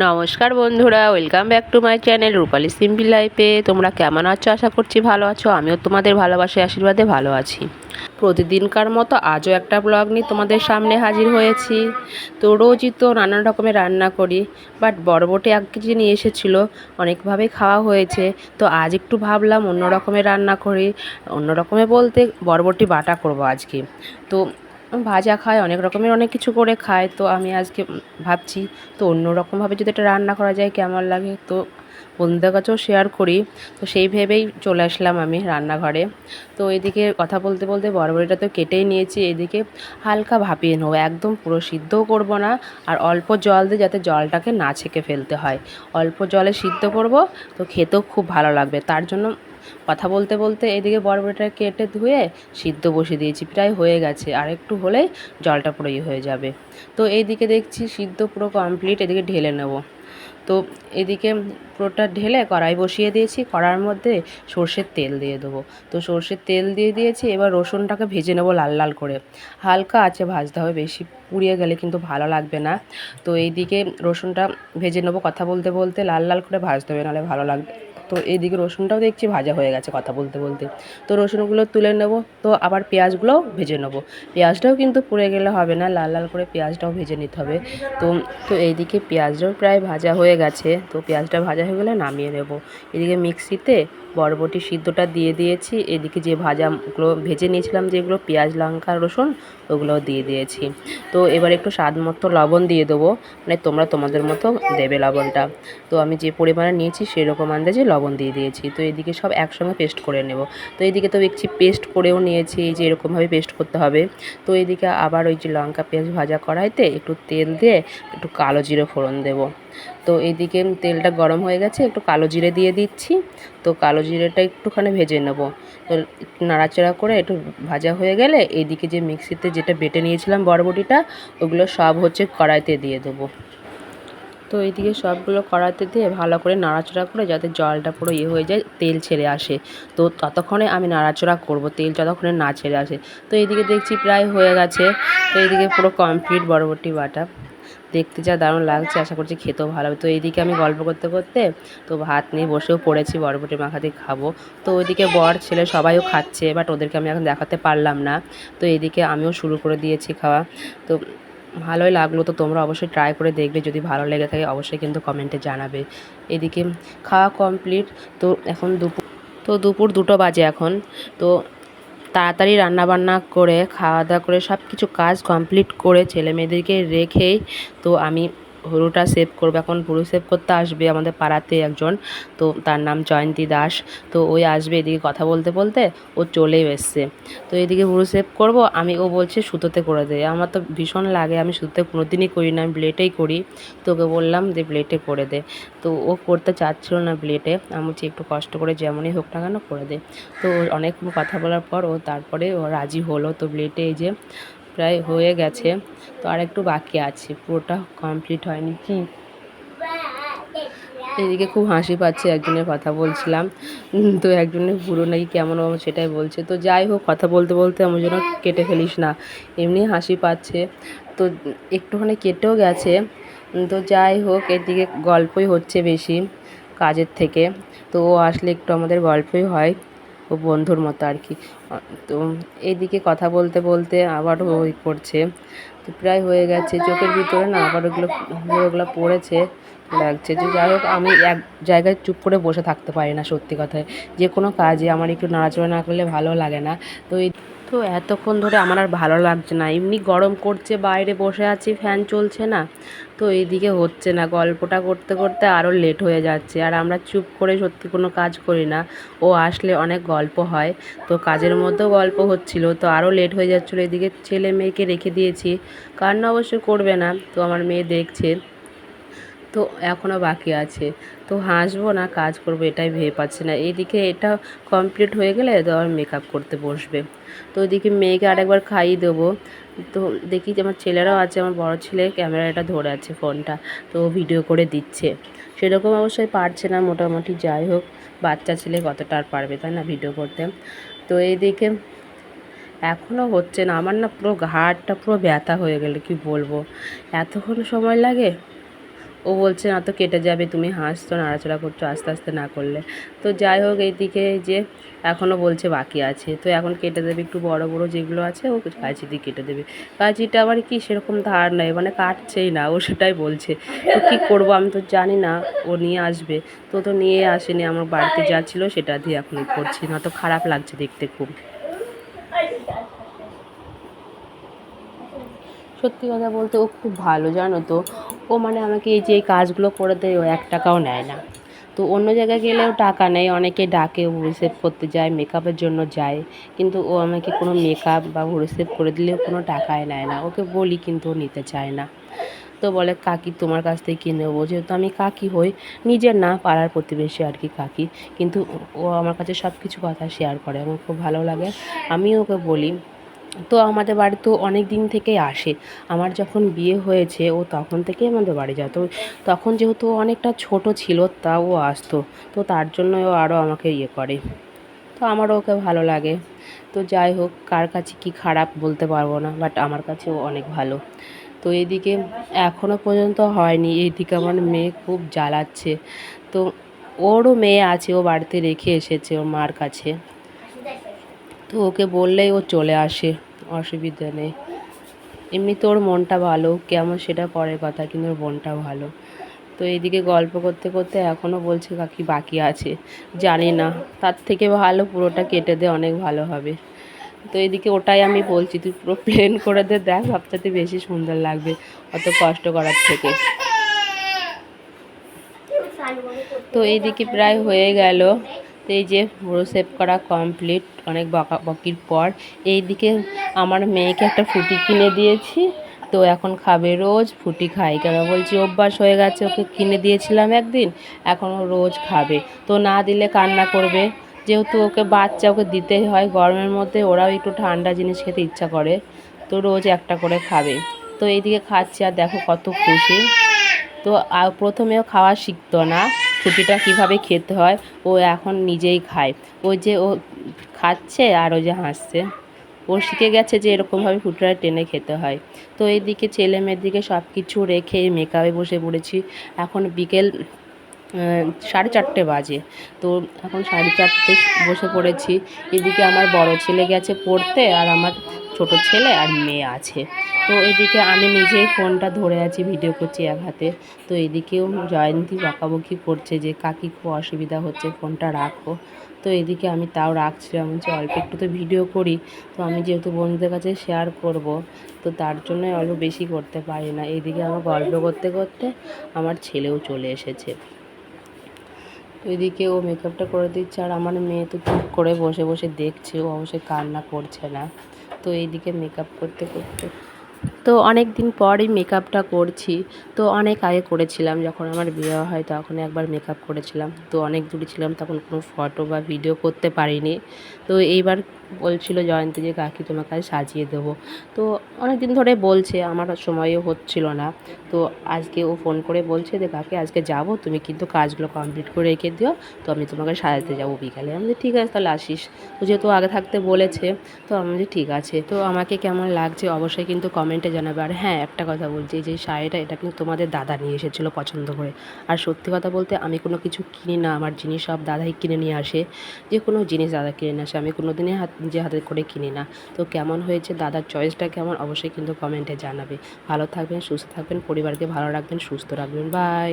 নমস্কার বন্ধুরা welcome back to my channel Rupali simple লাইফে তোমরা কেমন আছো? আশা করছি ভালো আছো। আমিও তোমাদের ভালোবাসে আশীর্বাদে ভালো আছি। প্রতিদিনকার মতো আজও একটা ব্লগ নিয়ে তোমাদের সামনে হাজির হয়েছি। তো রোজই তো নানান রকমের রান্না করি বাট বড়বটি এক কেজি নিয়ে এসেছিল, অনেকভাবে খাওয়া হয়েছে। তো আজ একটু ভাবলাম অন্য রকমের রান্না করি। অন্য রকমের বলতে বরবটি বাটা করব আজকে। তো ভাজা খায়, অনেক রকমের অনেক কিছু করে খায়। তো আমি আজকে ভাবছি, তো অন্য রকমভাবে যদি এটা রান্না করা যায়, কেমন লাগে? তো বন্ধুদের কাছেও শেয়ার করি। তো সেই ভেবেই চলে আসলাম আমি রান্নাঘরে। তো এদিকে কথা বলতে বলতে বড়বড়িটা তো কেটেই নিয়েছি। এদিকে হালকা ভাপিয়ে নেব। একদম পুরো সিদ্ধও করব না। আর অল্প জল দিয়ে যাতে জলটাকে না ছেঁকে ফেলতে হয়। অল্প জলে সিদ্ধ করব, তো খেতেও খুব ভালো লাগবে। তার জন্য কথা বলতে বলতে এদিকে বরবটিটা কেটে ধুয়ে সিদ্ধ বসিয়ে দিয়েছি। প্রায় হয়ে গেছে। আর একটু হলেই জলটা পুরো ইয়ে হয়ে যাবে। তো এইদিকে দেখছি সিদ্ধ পুরো কমপ্লিট এদিকে ঢেলে নেব। তো এদিকে পুরোটা ঢেলে কড়াই বসিয়ে দিয়েছি। কড়ার মধ্যে সর্ষের তেল দিয়ে দেবো। তো সর্ষের তেল দিয়ে দিয়েছি। এবার রসুনটাকে ভেজে নেব লাল লাল করে। হালকা আছে ভাজতে হবে। বেশি পুড়িয়ে গেলে কিন্তু ভালো লাগবে না। তো এইদিকে রসুনটা ভেজে নেব। কথা বলতে বলতে লাল লাল করে ভাজতে হবে, নাহলে ভালো লাগবে। তো এইদিকে রসুনটাও দেখছি ভাজা হয়ে গেছে কথা বলতে বলতে। তো রসুনগুলো তুলে নেব, তো আবার পেঁয়াজগুলোও ভেজে নেব। পেঁয়াজটাও কিন্তু পুড়ে গেলে হবে না, লাল লাল করে পেঁয়াজটাও ভেজে নিতে হবে। তো তো এইদিকে পেঁয়াজটাও প্রায় ভাজা হয়ে গেছে, তো পেঁয়াজটা ভাজা হয়ে গেলে নামিয়ে নেব। এদিকে মিক্সিতে বরবটি সিদ্ধটা দিয়ে দিয়েছি। এদিকে যে ভাজাগুলো ভেজে নিয়েছিলাম, যেগুলো পেঁয়াজ, লঙ্কা, রসুন, ওগুলোও দিয়ে দিয়েছি। তো এবার একটু স্বাদ মতো লবণ দিয়ে দেবো। মানে তোমরা তোমাদের মতো দেবে লবণটা। তো আমি যে পরিমাণে নিয়েছি, সেরকম আন্দাজে লবণ দিয়ে দিয়েছি। তো এদিকে সব একসঙ্গে পেস্ট করে নেব। তো এদিকে তো দেখছি পেস্ট করেও নিয়েছি, এই যে এরকমভাবে পেস্ট করতে হবে। তো এদিকে আবার ওই যে লঙ্কা, পেঁয়াজ ভাজা কড়াইতে একটু তেল দিয়ে একটু কালো জিরে ফোড়ন দেবো। তো এইদিকে তেলটা গরম হয়ে গেছে, একটু কালো জিরে দিয়ে দিচ্ছি। তো কালো জিরেটা একটুখানি ভেজে নেব। তো নাড়াচাড়া করে একটু ভাজা হয়ে গেলে এইদিকে যে মিক্সিতে যেটা বেটে নিয়েছিলাম বরবটিটা, ওগুলো সব হচ্ছে কড়াইতে দিয়ে দেবো। তো এইদিকে সবগুলো কড়াইতে দিয়ে ভালো করে নাড়াচড়া করে যাতে জলটা পুরো ইয়ে হয়ে যায়, তেল ছেড়ে আসে। তো ততক্ষণে আমি নাড়াচড়া করব, তেল যতক্ষণে না ছেড়ে আসে। তো এইদিকে দেখছি প্রায় হয়ে গেছে। তো এইদিকে পুরো কমপ্লিট বরবটি বাটা। দেখতে যা দারুণ লাগছে, আশা করছি খেতেও ভালো হবে। তো এইদিকে আমি গল্প করতে করতে তো ভাত নিয়ে বসেও পড়েছি বরবটি মাখা দিয়ে খাব। তো ওইদিকে বর, ছেলে সবাইও খাচ্ছে বাট ওদেরকে আমি এখন দেখাতে পারলাম না। তো এইদিকে আমিও শুরু করে দিয়েছি খাওয়া। তো ভালোই লাগল, তো তোমরা অবশ্যই ট্রাই করে দেখবে, যদি ভালো লেগে থাকে অবশ্যই কিন্তু কমেন্টে জানাবে। এদিকে খাওয়া কমপ্লিট তো এখন দুপুর, তো দুপুর দুটো বাজে এখন। তো তাড়াতাড়ি রান্নাবান্না করে খাওয়া দাওয়া করে সব কিছু কাজ কমপ্লিট করে ছেলে মেয়েদেরকে রেখেই তো আমি হরুটা সেভ করব। এখন ভুরু সেভ করতে আসবে আমাদের পাড়াতে একজন, তো তার নাম জয়ন্তী দাস। তো ওই আসবে এদিকে কথা বলতে বলতে ও চলেও এসছে। তো এদিকে ভুরু সেভ করব, আমি ও বলছে সুতোতে করে দেয় আমার তো ভীষণ লাগে, আমি সুতোতে কোনো দিনই করি না, আমি ব্লেটেই করি। তো ওকে বললাম যে ব্লেটে করে দে। তো ও করতে চাচ্ছিল না ব্লেটে আমি বলছি একটু কষ্ট করে যেমনই হোক না কেন করে দে। তো অনেক কথা বলার পর ও তারপরে ও রাজি হলো। তো ব্লেটে এই যে প্রায় হয়ে গেছে, তো আর একটু বাকি আছে, পুরোটা কমপ্লিট হয়নি। কি? এদিকে খুব হাসি পাচ্ছে, একজনের কথা বলছিলাম। তো একজনের পুরো নাকি কেমন সেটাই বলছে। তো যাই হোক, কথা বলতে বলতে আমার যেন কেটে ফেলিস না, এমনি হাসি পাচ্ছে। তো একটুখানি কেটেও গেছে। তো যাই হোক, এদিকে গল্পই হচ্ছে বেশি কাজের থেকে। তো ও আসলে একটু আমাদের গল্পই হয়। ও বন্ধুর মতো আর কি। তো এইদিকে কথা বলতে বলতে আবারও ওই করছে। তো প্রায় হয়ে গেছে। চোখের ভিতরে না আবার ওগুলো ওগুলো পড়েছে, লাগছে। যে যাই হোক, আমি এক জায়গায় চুপ করে বসে থাকতে পারি না সত্যি কথায়। যে কোনো কাজে আমার একটু নাড়াচড়া না করলে ভালো লাগে না। তো এই তো এতক্ষণ ধরে আমার আর ভালো লাগছে না। এমনি গরম করছে, বাইরে বসে আছি, ফ্যান চলছে না। তো এইদিকে হচ্ছে না, গল্পটা করতে করতে আরও লেট হয়ে যাচ্ছে। আর আমরা চুপ করে সত্যি কোনো কাজ করি না। ও আসলে অনেক গল্প হয়। তো কাজের মধ্যেও গল্প হচ্ছিল, তো আরও লেট হয়ে যাচ্ছিল। এদিকে ছেলে মেয়েকে রেখে দিয়েছি। কান্না অবশ্যই করবে না। তো আমার মেয়ে দেখছে। তো এখনও বাকি আছে। তো হাসবো না, কাজ করব, এটাই ভেবে পাচ্ছি না। এইদিকে এটা কমপ্লিট হয়ে গেলে তো আমার মেকআপ করতে বসবে। তো ওইদিকে মেয়েকে আরেকবার খাইয়ে দেবো। তো দেখি যে আমার ছেলেরাও আছে, আমার বড় ছেলে ক্যামেরাটা ধরে আছে ফোনটা, তো ভিডিও করে দিচ্ছে। সেরকম অবশ্যই পারছে না, মোটামুটি যাই হোক, বাচ্চা ছেলে কতটা আর পারবে তাই না ভিডিও করতে। তো এইদিকে এখনও হচ্ছে না, আমার না পুরো ঘাটটা পুরো ব্যথা হয়ে গেলে, কি বলব। এতক্ষণ সময় লাগে ও বলছে, না তো কেটে যাবে, তুমি হাসছো, নাড়াচাড়া করছ, আস্তে আস্তে না করলে। তো যাই হোক এইদিকে যে এখনও বলছে বাকি আছে। তো এখন কেটে দেবে, একটু বড় বড় যেগুলো আছে, ও কাঁচি দিয়ে কেটে দেবে। কাঁচিটা আবার কি সেরকম ধার নেই মানে কাটছেই না, ও সেটাই বলছে। তো কী করব, আমি তো জানি না, ও নিয়ে আসবে। তো তো নিয়ে আসেনি, আমার বাড়িতে যা ছিল সেটা দিয়ে এখন করছি, না তো খারাপ লাগছে দেখতে খুব। সত্যি কথা বলতে ও খুব ভালো, জানো তো? ও মানে আমাকে এই যে এই কাজগুলো করে দেয়, ও এক টাকাও নেয় না। তো অন্য জায়গায় গেলেও টাকা নেয় অনেকে ডাকে রিসেভ করতে যায় মেকআপের জন্য যায়। কিন্তু ও আমাকে কোনো মেকআপ বা রিসেভ করে দিলেও কোনো টাকাই নেয় না। ওকে বলি কিন্তু ও নিতে চায় না। তো বলে, কাকি, তোমার কাছ থেকে কিনে নেব? যেহেতু আমি কাকি হই, নিজের না পাড়ার প্রতিবেশী আর কি কাকি। কিন্তু ও আমার কাছে সব কিছু কথা শেয়ার করে আমার খুব ভালো লাগে। আমিও ওকে বলি তো আমাদের বাড়ি তো অনেক দিন থেকেই আসে। আমার যখন বিয়ে হয়েছে, ও তখন থেকেই আমাদের বাড়ি যেত তখন যেহেতু অনেকটা ছোট ছিল, তাও আসতো। তো তার জন্য ও আরও আমাকে ইয়ে করে। তো আমারও ওকে ভালো লাগে। তো যাই হোক, কার কাছে কি খারাপ বলতে পারব না বাট আমার কাছে ও অনেক ভালো। তো এদিকে এখনও পর্যন্ত হয়নি। এইদিকে আমার মেয়ে খুব জ্বালাচ্ছে। তো ওরও মেয়ে আছে, ও বাড়িতে রেখে এসেছে ওর মার কাছে। তো ওকে বললেই ও চলে আসে, অসুবিধা নেই। এমনিতে ওর মনটা ভালো কেমন সেটা পরের কথা, কিন্তু ওর মনটা ভালো। তো এদিকে গল্প করতে করতে এখনও বলছে কাকি বাকি আছে, জানি না, তার থেকে ভালো পুরোটা কেটে দে, অনেক ভালো হবে। তো এদিকে ওটাই আমি বলছি, তুই পুরো প্লেন করে দে, দেখ সবচাইতে বেশি সুন্দর লাগবে অত কষ্ট করার থেকে। তো এইদিকে প্রায় হয়ে গেল। তো এই যে পুরো সেভ করা কমপ্লিট অনেক বকা বকির পর। এইদিকে আমার মেয়েকে একটা ফ্রুটি কিনে দিয়েছি, তো এখন খাবে রোজ ফ্রুটি খাই কেন বলছি, অভ্যাস হয়ে গেছে, ওকে কিনে দিয়েছিলাম একদিন, এখন ও রোজ খাবে। তো না দিলে কান্না করবে। যেহেতু ওকে বাচ্চা, ওকে দিতেই হয় গরমের মধ্যে, ওরাও একটু ঠান্ডা জিনিস খেতে ইচ্ছা করে, তো রোজ একটা করে খাবে। তো এইদিকে খাচ্ছে আর দেখো কত খুশি। তো প্রথমেও খাওয়া শিখতো না, ছুটিটা কীভাবে খেতে হয়, ও এখন নিজেই খায়। ও যে ও খাচ্ছে আর ও যে হাসছে, ও শিখে গেছে যে এরকমভাবে ফুটরা টেনে খেতে হয়। তো এইদিকে ছেলে মেয়ের দিকে সব কিছু রেখে মেকআপে বসে পড়েছি। এখন বিকেল সাড়ে চারটে বাজে। তো এখন সাড়ে চারটে বসে পড়েছি। এদিকে আমার বড় ছেলে গেছে পড়তে আর আমার ছোট ছেলে আর মেয়ে আছে। তো এদিকে আমি নিজেই ফোনটা ধরে আছি, ভিডিও করছি এক হাতে। তো এদিকেও জয়ন্তী বকাবকি করছে যে, কাকি, খুব অসুবিধা হচ্ছে, ফোনটা রাখো। তো এদিকে আমি তাও রাখছিলাম যে অল্প একটু তো ভিডিও করি। তো আমি যেহেতু বন্ধুদের কাছে শেয়ার করব, তো তার জন্য অল্প বেশি করতে পারি না। এদিকে আমার গল্প করতে করতে আমার ছেলেও চলে এসেছে। তো এদিকে ও মেকআপটা করে দিচ্ছে আর আমার মেয়ে তো চুপ করে বসে বসে দেখছে, ও অবশ্যই কান্না করছে না। তো এইদিকে মেকআপ করতে করতে তো অনেক দিন পরই মেকআপটা করছি। তো অনেক আগে করেছিলাম, যখন আমার বিয়ে হয় তখন একবার মেকআপ করেছিলাম। তো অনেক দূরে ছিলাম, তখন কোনো ফটো বা ভিডিও করতে পারিনি। তো এইবার বলছিল জয়ন্তী যে, কাকি তোমার কাছে সাজিয়ে দেবো। তো অনেক দিন ধরে বলছে, আমার সময়ও হচ্ছিল না। তো আজকে ও ফোন করে বলছে যে, কাকি, আজকে যাব, তুমি কিন্তু কাজগুলো কমপ্লিট করে রেখে দিও, তো আমি তোমাকে সাজাতে যাব বিকালে। আমি ঠিক আছে, তাহলে আসিস। তো যেহেতু আগে থাকতে বলেছে, তো আমি ঠিক আছে। তো আমাকে কেমন লাগছে অবশ্যই কিন্তু কমেন্টে জানাবে। আর হ্যাঁ একটা কথা বলছি, যে শাড়িটা, এটা কিন্তু তোমাদের দাদা নিয়ে এসেছিল পছন্দ করে। আর সত্যি কথা বলতে, আমি কোনো কিছু কিনি না, আমার জিনিস সব দাদাই কিনে নিয়ে আসে। যে কোনো জিনিস দাদা কিনে নিয়ে আসে। আমি কোনো দিনই হাত নিজে হাতে করে কিনি না। তো কেমন হয়েছে দাদার চয়েসটা কেমন অবশ্যই কিন্তু কমেন্টে জানাবে। ভালো থাকবেন, সুস্থ থাকবেন, পরিবারকে ভালো রাখবেন, সুস্থ রাখবেন। বাই